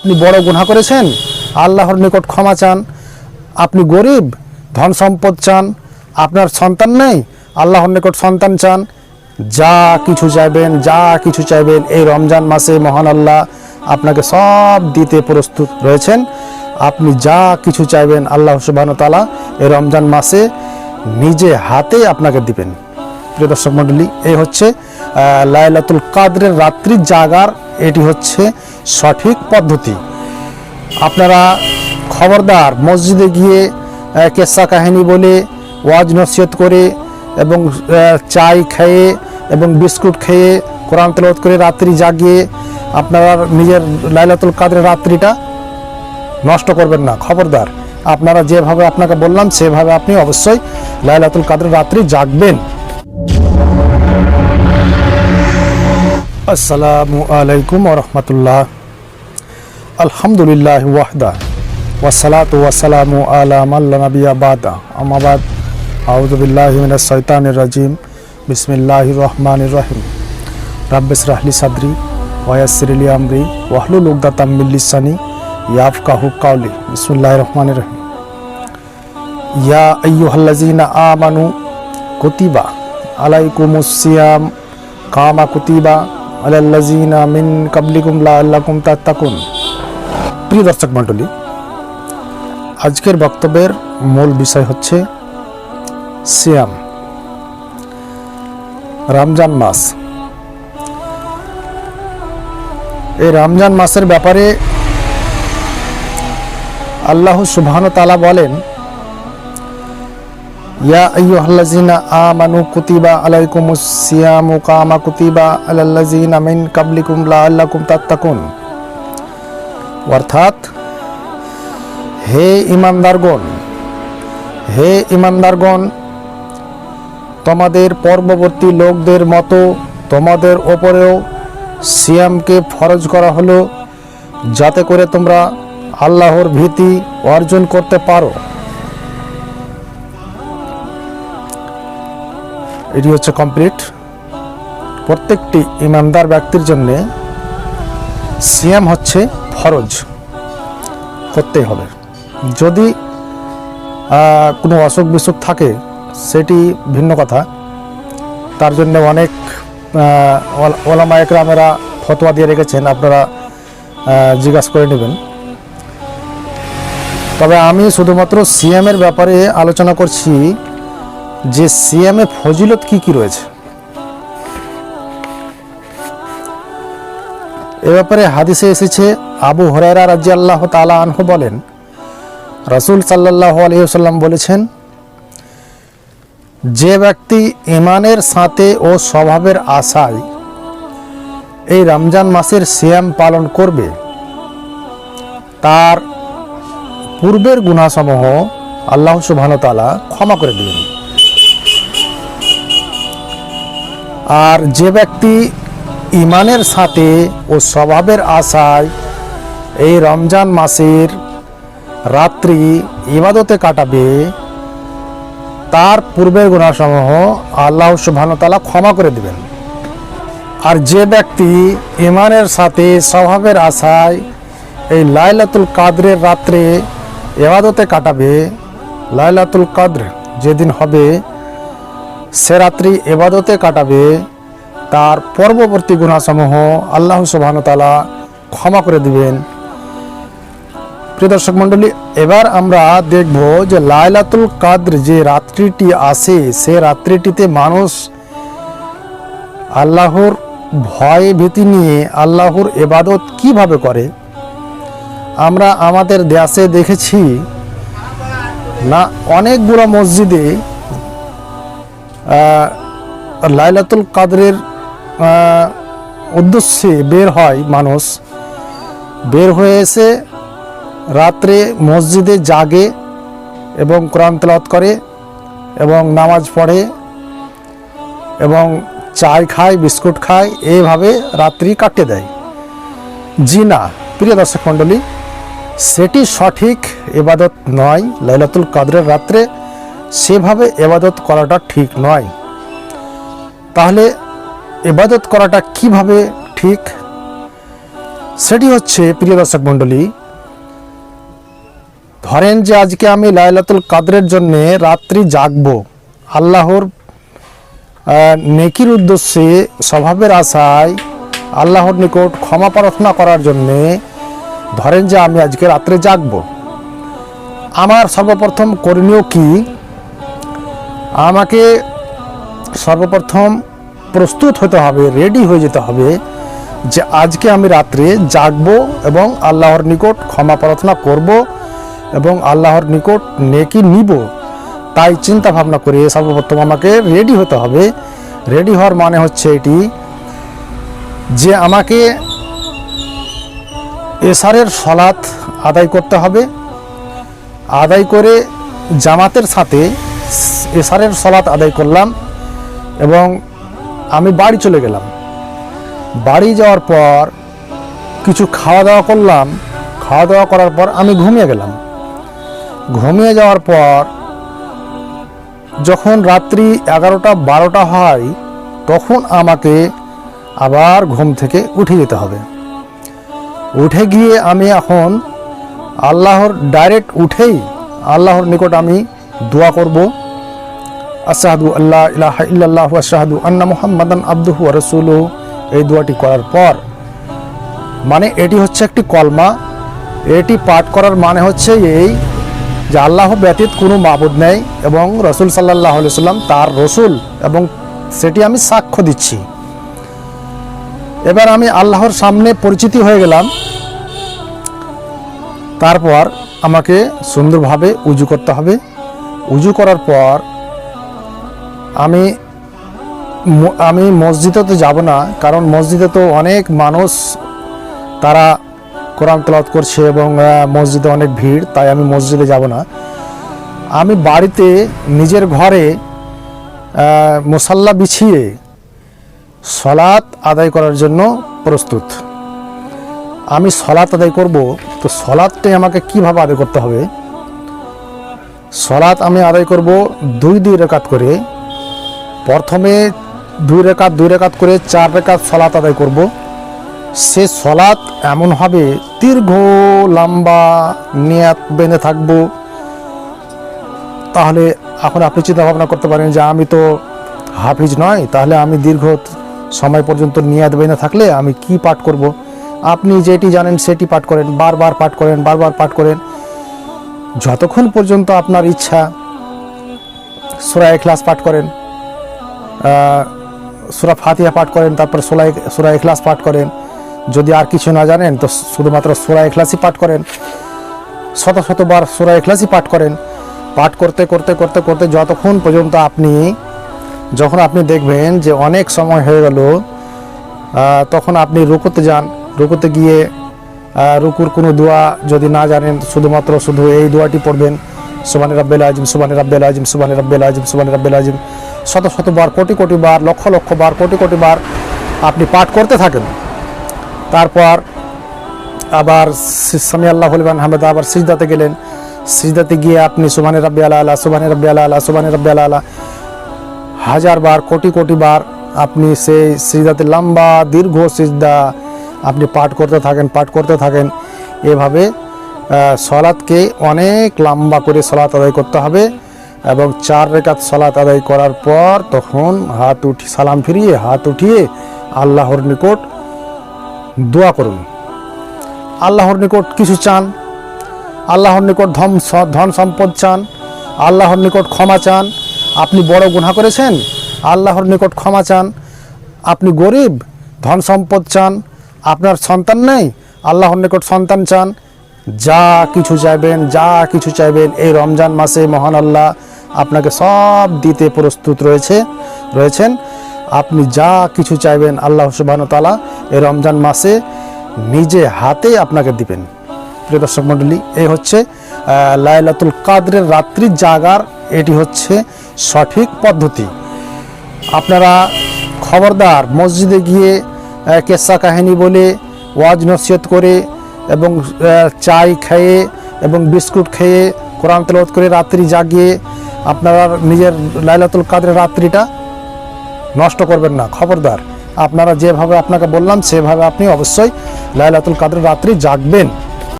আপনি বড় গুনাহ করেছেন, আল্লাহর নিকট ক্ষমা চান। আপনি গরিব, ধন সম্পদ চান, আপনার সন্তান নেই, আল্লাহর নিকট সন্তান চান। যা কিছু চাইবেন, যা কিছু চাইবেন, এই রমজান মাসে মহান আল্লাহ আপনাকে সব দিতে প্রস্তুত রয়েছেন। আপনি যা কিছু চাইবেন, আল্লাহ সুবাহ তালা এই রমজান মাসে নিজে হাতে আপনাকে দিবেন। প্রিয় দর্শক মণ্ডলী, এই হচ্ছে লাইলাতুল কাদরের রাত্রি জাগার, এটি হচ্ছে সঠিক পদ্ধতি। আপনারা খবরদার মসজিদে গিয়ে কেসা কাহিনী বলে, ওয়াজ নসিহত করে এবং চাই খেয়ে এবং বিস্কুট খেয়ে কোরআন তেলাওয়াত করে রাত্রি জাগিয়ে আপনারা নিজের লাইলাতুল কাদরের রাত্রিটা নষ্ট করবেন না। খবরদার, আপনারা যেভাবে আপনাকে বললাম, সেভাবে আপনি অবশ্যই লাইলাতুল কাদরের রাত্রি জাগবেন। আসসালামু আলাইকুম রহমতুল্লাহ আলহামদুলিল্লাহ ওয়াহদা ওয়াসালাতু ওয়াসালামু আলা মাল্লা নবিয়া বাদা আমাবাদ আউযুবিল্লাহি মিনাশ শাইতানির রাজিম বিসমিল্লাহির রহমানির রহিম রাব্বিস রাহলি সাদরি ওয়ায়াসসিরলি আমরি ওয়াহলুল উকদাতাম মিন লিসানি ইয়াফকাহু কাওলি বিসমিল্লাহির রহমানির রহিম ইয়া আইয়ুহাল্লাযীনা আমানু কুতিবা আলাইকুমুস সিয়াম কামা কুতিবা আলাল্লাযীনা মিন কাবলিকুম লাআল্লাকুম তাত্তাকুন। প্রিয় দর্শক মণ্ডলী, আজকের বক্তব্যের মূল বিষয় হচ্ছে সিয়াম। রমজান মাস। এই রমজান মাসের ব্যাপারে আল্লাহ সুবহান তালা বলেন ইয়া আইয়ুহাল্লাযীনা আমানু কুতিবা আলাইকুমুস সিয়ামু কামা কুতিবা আলাল্লাযীনা মিন কাবলিকুম লাআল্লাকুম তাত্তাকুন অর্থাৎ, হে ইমানদারগণ হে ইমানদারগণ, তোমাদের পূর্ববর্তী লোকদের মতো তোমাদের ওপরেও সিয়ামকে ফরজ করা হলো, যাতে করে তোমরা আল্লাহর ভীতি অর্জন করতে পারো। এটি হচ্ছে কমপ্লিট প্রত্যেকটি ইমানদার ব্যক্তির জন্যে সিয়াম হচ্ছে ফরজ, করতেই হবে। যদি কোনো অসুখ বিসুখ থাকে, সেটি ভিন্ন কথা। তার জন্য অনেক ওলামা একরামেরা ফতোয়া দিয়ে রেখেছেন, আপনারা জিজ্ঞাসা করে নেবেন। তবে আমি শুধুমাত্র সিএমের ব্যাপারে আলোচনা করছি যে সিএমে ফজিলত কি কি রয়েছে? এ ব্যাপারে হাদিসে এসেছে, আবু হরাইরা রাজি আল্লাহ তালা আনহু বলেন, রসুল সাল্লাহ আলহিহাল্লাম বলেছেন, যে ব্যক্তি ইমানের সাথে ও স্বভাবের আশায় এই রমজান মাসের সিয়াম পালন করবে, তার পূর্বের গুণাসমূহ আল্লাহ সুবহান তালা ক্ষমা করে দিবেন। আর যে ব্যক্তি ইমানের সাথে ও স্বভাবের আশায় এই রমজান মাসের রাত্রি ইবাদতে কাটাবে, তার পূর্বের গুণাসমূহ আল্লাহ সুবহানতালা ক্ষমা করে দেবেন। আর যে ব্যক্তি ইমানের সাথে স্বভাবের আশায় এই লাইলাতুল কাদরের রাত্রে এবাদতে কাটাবে, লাইলাতুল কাদ্র যেদিন হবে সে রাত্রি এবাদতে কাটাবে, তার পূর্ববর্তী গুণাসমূহ আল্লাহ সুবাহতালা ক্ষমা করে দিবেন। প্রিয় দর্শক মণ্ডলী, এবার আমরা দেখব যে লাইলাতুল কাদ্র যে রাত্রিটি আসে সে রাত্রিটিতে মানুষ আল্লাহর ভয় ভীতি নিয়ে আল্লাহর এবাদত কীভাবে করে? আমরা আমাদের দেশে দেখেছি, না অনেকগুলো মসজিদে লাইলাতুল কাদরের উদ্দেশ্যে বের হয় মানুষ। বের হয়ে এসে রাত্রে মসজিদে জাগে এবং কোরআন তেলাওয়াত করে এবং নামাজ পড়ে এবং চায় খায়, বিস্কুট খায় এইভাবে রাত্রি কাটিয়ে দেয়। জি না, প্রিয় দর্শক মণ্ডলী, সেটি সঠিক এবাদত নয়। লাইলাতুল কাদরের রাত্রে সেভাবে এবাদত করাটা ঠিক নয়। তাহলে এবাদত করাটা কীভাবে ঠিক? সেটি হচ্ছে, প্রিয় দর্শক মণ্ডলী, ধরেন যে আজকে আমি লাইলাতুল কাদরের জন্য রাত্রি জাগব। আল্লাহর নেকির উদ্দেশ্যে, স্বভাবের আশায় আল্লাহর নিকট ক্ষমা প্রার্থনা করার জন্যে ধরেন যে আমি আজকে রাত্রে জাগব। আমার সর্বপ্রথম করণীয় কি? আমাকে সর্বপ্রথম প্রস্তুত হতে হবে রেডি হয়ে যেতে হবে যে আজকে আমি রাত্রে জাগব এবং আল্লাহর নিকট ক্ষমা প্রার্থনা করব এবং আল্লাহর নিকট নেকি নিব। তাই চিন্তা ভাবনা করে সর্বপ্রথম আমাকে রেডি হতে হবে। রেডি হওয়ার মানে হচ্ছে এটি যে আমাকে এসারের সলাৎ আদায় করতে হবে। আদায় করে জামাতের সাথে এসারের সলাৎ আদায় করলাম এবং আমি বাড়ি চলে গেলাম। বাড়ি যাওয়ার পর কিছু খাওয়া দাওয়া করলাম। খাওয়া দাওয়া করার পর আমি ঘুমিয়ে গেলাম। ঘুমিয়ে যাওয়ার পর যখন রাত্রি এগারোটা, বারোটা হয়, তখন আমাকে আবার ঘুম থেকে উঠে যেতে হবে। উঠে গিয়ে আমি এখন আল্লাহর ডাইরেক্ট উঠেই আল্লাহর নিকট আমি দোয়া করব। আসাহাদু আল্লাহ ইলাহা ইল্লাল্লাহু আসাহাদু আন্না মুহাম্মাদান আবদুহু ওয়া রাসূলুহু। এই দোয়াটি করার পর মানে এটি হচ্ছে একটি কলমা। এটি পাঠ করার মানে হচ্ছে এই যে আল্লাহ ব্যতীত কোনো মাবুদ নেই এবং রসুল সাল্লাহ সাল্লাম তার রসুল এবং সেটি আমি সাক্ষ্য দিচ্ছি। এবার আমি আল্লাহর সামনে পরিচিতি হয়ে গেলাম। তারপর আমাকে সুন্দরভাবে উজু করতে হবে। উজু করার পর আমি আমি মসজিদে তো যাব না কারণ মসজিদে তো অনেক মানুষ তারা কোরআন তলাত করছে এবং মসজিদে অনেক ভিড় তাই আমি মসজিদে যাব না। আমি বাড়িতে নিজের ঘরে আহ, মুসাল্লা বিছিয়ে সলাৎ আদায় করার জন্য প্রস্তুত। আমি সলাৎ আদায় করব তো সলাৎটাই আমাকে কীভাবে আদায় করতে হবে? সলাৎ আমি আদায় করব দুই দুই রেকাত করে। প্রথমে দুই রেকাত দুই রেকাত করে চার রেকাত সলাৎ আদায় করব। সে সলাৎ এমন হবে, দীর্ঘ, লম্বা নিয়াত বেঁধে থাকব। তাহলে এখন আপনি চিন্তা ভাবনা করতে পারেন যে আমি তো হাফিজ নয়, তাহলে আমি দীর্ঘ সময় পর্যন্ত নিয়াত বেঁধে থাকলে আমি কি পাঠ করব? আপনি যেটি জানেন সেটি পাঠ করেন, বারবার পাঠ করেন, বারবার পাঠ করেন। যতক্ষণ পর্যন্ত আপনার ইচ্ছা, সুরা এখলাস পাঠ করেন সুরা ফাতিহা পাঠ করেন, তারপর সোলা সুরা এখলাস পাঠ করেন, যদি আর কিছু না জানেন, তো শুধুমাত্র সুরা এখলাসই পাঠ করেন, শত শতবার সুরা এখলাসই পাঠ করেন। পাঠ করতে করতে করতে করতে যতক্ষণ পর্যন্ত আপনি, যখন আপনি দেখবেন যে অনেক সময় হয়ে গেল তখন আপনি রুকুতে যান, রুকুতে গিয়ে রুকুর কোনো দোয়া যদি না জানেন, শুধুমাত্র শুধু এই দোয়াটি পড়বেন সুবানি রাব্বেল আজিম সুবানি রাব্বেল আজিম সুবানি রাব্বেল আজিম সুবানি রাব্বেল আজিম শত শতবার কোটি কোটি বার, লক্ষ লক্ষ বার, কোটি কোটি বার আপনি পাঠ করতে থাকেন। তারপর আবার সামি আল্লাহ বলবেন হামেদ আবার সিজদাতে গেলেন। সিজদাতে গিয়ে আপনি সুবানি রাব্বি আলা আলা সুবানি রাব্বি আলা আলা সুবানি রাব্বি আলা আলা। হাজার বার, কোটি কোটি বার আপনি সেই সিজদাতে লম্বা, দীর্ঘ সিজদা আপনি পাঠ করতে থাকেন পাঠ করতে থাকেন এভাবে আহ, সলাৎকে অনেক লম্বা করে সলাৎ আদায় করতে হবে এবং চার রেখাত সলাৎ আদায় করার পর তখন হাত উঠি সালাম ফিরিয়ে হাত উঠিয়ে আল্লাহর নিকট দোয়া করুন। আল্লাহর নিকট কিছু চান আল্লাহর নিকট ধন ধন সম্পদ চান আল্লাহর নিকট ক্ষমা চান আপনি বড় গুনাহ করেছেন আল্লাহর নিকট ক্ষমা চান আপনি গরিব ধন সম্পদ চান আপনার সন্তান নেই? আল্লাহর নিকট সন্তান চান? যা কিছু চাইবেন, যা কিছু চাইবেন, এই রমজান মাসে মহান আল্লাহ আপনাকে সব দিতে প্রস্তুত রয়েছে, রয়েছেন। আপনি যা কিছু চাইবেন আল্লাহ সুবাহ তালা এই রমজান মাসে নিজে হাতে আপনাকে দিবেন। প্রিয় দর্শক মণ্ডলী, এই হচ্ছে লাইলাতুল কাদরের রাত্রি জাগার, এটি হচ্ছে সঠিক পদ্ধতি। আপনারা খবরদার মসজিদে গিয়ে কেসা কাহিনী বলে, ওয়াজ নসিহত করে এবং চাই খেয়ে এবং বিস্কুট খেয়ে কোরআন তেলাওয়াত করে রাত্রি জাগিয়ে আপনারা নিজের লাইলাতুল কাদের রাত্রিটা নষ্ট করবেন না। খবরদার, আপনারা যেভাবে আপনাকে বললাম, সেভাবে আপনি অবশ্যই লাইলাতুল কাদের রাত্রি জাগবেন।